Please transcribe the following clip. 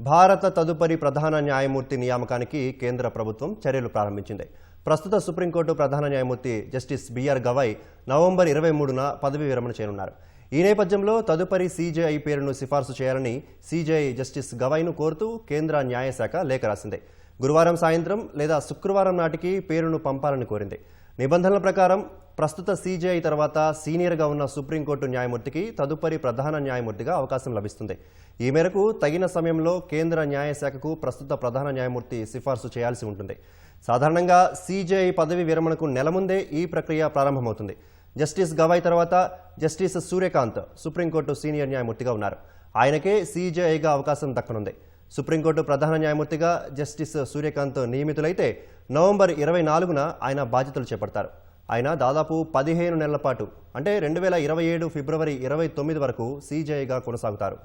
భారత తదుపరి ప్రధాన న్యాయమూర్తి నియామకానికి కేంద్ర ప్రభుత్వం చర్యలు ప్రారంభించింది. ప్రస్తుత సుప్రీంకోర్టు ప్రధాన న్యాయమూర్తి జస్టిస్ బిఆర్ గవై నవంబర్ ఇరవై మూడున పదవీ విరమణ చేయనున్నారు. ఈ నేపథ్యంలో తదుపరి సీజేఐ పేరును సిఫార్సు చేయాలని సీజేఐ జస్టిస్ గవైను కోరుతూ కేంద్ర న్యాయశాఖ లేఖ రాసింది. గురువారం సాయంత్రం లేదా శుక్రవారం నాటికి పేరును పంపాలని కోరింది. నిబంధనల ప్రకారం ప్రస్తుత సీజేఐ తర్వాత సీనియర్గా ఉన్న సుప్రీంకోర్టు న్యాయమూర్తికి తదుపరి ప్రధాన న్యాయమూర్తిగా అవకాశం లభిస్తుంది. ఈ మేరకు తగిన సమయంలో కేంద్ర న్యాయశాఖకు ప్రస్తుత ప్రధాన న్యాయమూర్తి సిఫార్సు చేయాల్సి ఉంటుంది. సాధారణంగా సీజేఐ పదవి విరమణకు నెల ముందే ఈ ప్రక్రియ ప్రారంభమవుతుంది. జస్టిస్ గవాయ్ తర్వాత జస్టిస్ సూర్యకాంత్ సుప్రీంకోర్టు సీనియర్ న్యాయమూర్తిగా ఉన్నారు. ఆయనకే సీజేఐగా అవకాశం దక్కనుంది. సుప్రీంకోర్టు ప్రధాన న్యాయమూర్తిగా జస్టిస్ సూర్యకాంత్ నియమితులైతే నవంబర్ ఇరవై నాలుగున ఆయన బాధ్యతలు చేపడతారు. ఆయన దాదాపు పదిహేను నెలల పాటు అంటే రెండు వేల ఇరవై ఏడు ఫిబ్రవరి ఇరవై తొమ్మిది వరకు సీజేఐగా కొనసాగుతారు.